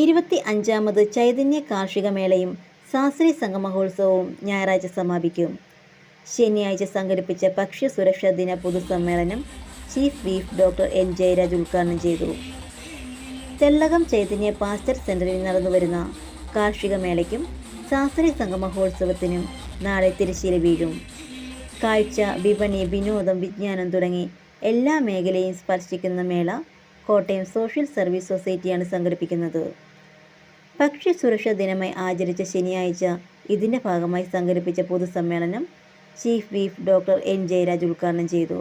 ഇരുപത്തി അഞ്ചാമത് ചൈതന്യ കാർഷിക മേളയും ശാസ്ത്രി സംഗമഹോത്സവവും ഞായറാഴ്ച സമാപിക്കും. ശനിയാഴ്ച സംഘടിപ്പിച്ച ഭക്ഷ്യ സുരക്ഷാ ദിന പൊതുസമ്മേളനം chief whip doctor N Jayaraj ഉദ്ഘാടനം ചെയ്തു. തെള്ളകം ചൈതന്യ പാസ്റ്റർ സെന്ററിൽ നടന്നുവരുന്ന കാർഷിക മേളയ്ക്കും ശാസ്ത്രീയ സംഗമഹോത്സവത്തിനും നാളെ തിരശ്ശീല വീഴും. കാഴ്ച വിപണി വിനോദം വിജ്ഞാനം തുടങ്ങി എല്ലാ മേഖലയും സ്പർശിക്കുന്ന മേള കോട്ടയം സോഷ്യൽ സർവീസ് സൊസൈറ്റിയാണ് സംഘടിപ്പിക്കുന്നത്. ഭക്ഷ്യ സുരക്ഷാ ദിനമായി ആചരിച്ച ശനിയാഴ്ച ഇതിന്റെ ഭാഗമായി സംഘടിപ്പിച്ച പൊതുസമ്മേളനം chief whip doctor N Jayaraj ഉദ്ഘാടനം ചെയ്തു.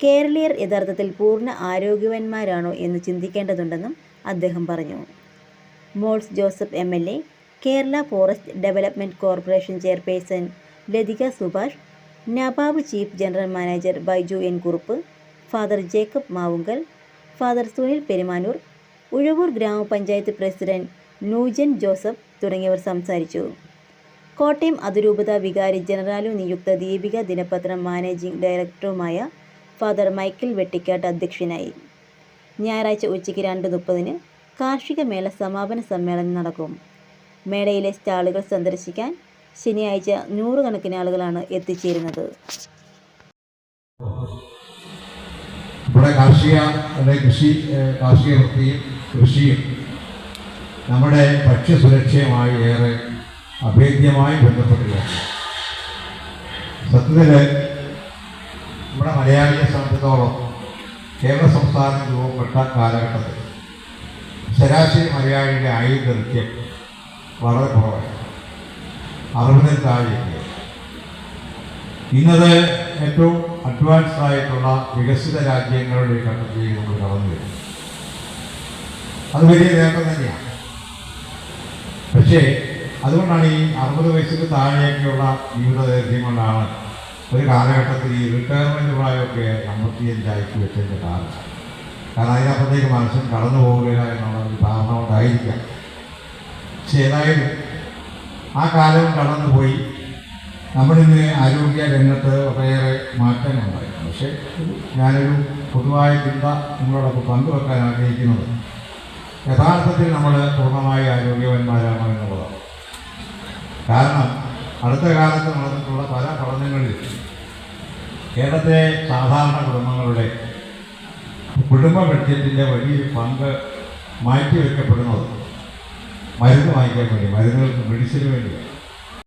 കേരളീയർ യഥാർത്ഥത്തിൽ പൂർണ ആരോഗ്യവാന്മാരാണോ എന്ന് ചിന്തിക്കേണ്ടതുണ്ടെന്നും അദ്ദേഹം പറഞ്ഞു. Mons Joseph M L A Kerala forest development corporation chairperson Lathika Subhash NABARD chief general manager Baiju N Kurup father Jacob Mavunkal father Sunil Perumanoor Uzhavoor grama panchayat president Nujan Joseph തുടങ്ങിയവർ സംസാരിച്ചു. കോട്ടയം അതിരൂപത വികാരി ജനറാലും നിയുക്ത ദീപിക ദിനപത്രം managing ഡയറക്ടറുമായ father Michael Vettikattu അധ്യക്ഷനായി. ഞായറാഴ്ച ഉച്ചയ്ക്ക് രണ്ട് മുപ്പതിന് കാർഷിക മേള സമാപന സമ്മേളനം നടക്കും. മേളയിലെ സ്റ്റാളുകൾ സന്ദർശിക്കാൻ ശനിയാഴ്ച നൂറുകണക്കിന് ആളുകളാണ് എത്തിച്ചേരുന്നത്. ഇവിടെ കാർഷിക അല്ലെ കൃഷി കാർഷിക വൃത്തിയും കൃഷിയും നമ്മുടെ ഭക്ഷ്യസുരക്ഷയുമായി ഏറെ അഭേദ്യമായി ബന്ധപ്പെട്ടിരിക്കുകയാണ് സത്യത്തിൽ നമ്മുടെ മലയാളിയെ സംബന്ധിച്ചോളം കേരള സംസ്ഥാനം രൂപപ്പെട്ട കാലഘട്ടത്തിൽ ശരാശരി മലയാളിയുടെ ആയുർദൈർഘ്യം വളരെ കുറവാണ്. അറുപതിൽ താഴെ ഇന്നത് ഏറ്റവും അഡ്വാൻസ്ഡ് ആയിട്ടുള്ള വികസിത രാജ്യങ്ങളുടെ ഘട്ടത്തിലേക്ക് നമ്മൾ കടന്നു വരും. അത് വലിയ നേട്ടം തന്നെയാണ്. പക്ഷേ അതുകൊണ്ടാണ് ഈ അറുപത് വയസ്സിന് താഴെയൊക്കെയുള്ള ജീവിതദൈർഘ്യം കൊണ്ടാണ് ഒരു കാലഘട്ടത്തിൽ ഈ റിട്ടയർമെന്റ് പ്രായമൊക്കെ അമ്പത്തിയഞ്ചായിട്ട് വെച്ചതിന്റെ കാരണം. കാരണം അതിനപ്പുറത്തേക്ക് മനുഷ്യൻ കടന്നു പോവുകയില്ല എന്നുള്ള ഒരു ധാരണ കൊണ്ടായിരിക്കാം. പക്ഷേ ഏതായാലും ആ കാലം കടന്നുപോയി. നമ്മളിന്ന് ആരോഗ്യ രംഗത്ത് വളരെയേറെ മാറ്റങ്ങളുണ്ടായി. പക്ഷേ ഞാനൊരു പൊതുവായ ചിന്ത നിങ്ങളോടൊപ്പം പങ്കുവെക്കാൻ ആഗ്രഹിക്കുന്നത് യഥാർത്ഥത്തിൽ നമ്മൾ പൂർണമായി ആരോഗ്യവന്മാരാണോ എന്നുള്ളതാണ്. കാരണം അടുത്ത കാലത്ത് നടന്നിട്ടുള്ള പല പഠനങ്ങളിൽ കേരളത്തിലെ സാധാരണ കുടുംബങ്ങളുടെ കുടുംബ ബഡ്ജറ്റിന്റെ വലിയൊരു പങ്ക് മാറ്റിവെക്കപ്പെടുന്നത് മരുന്ന് വാങ്ങിക്കാൻ വേണ്ടി മരുന്നുകൾക്ക് മെഡിസിന് വേണ്ടിയാണ്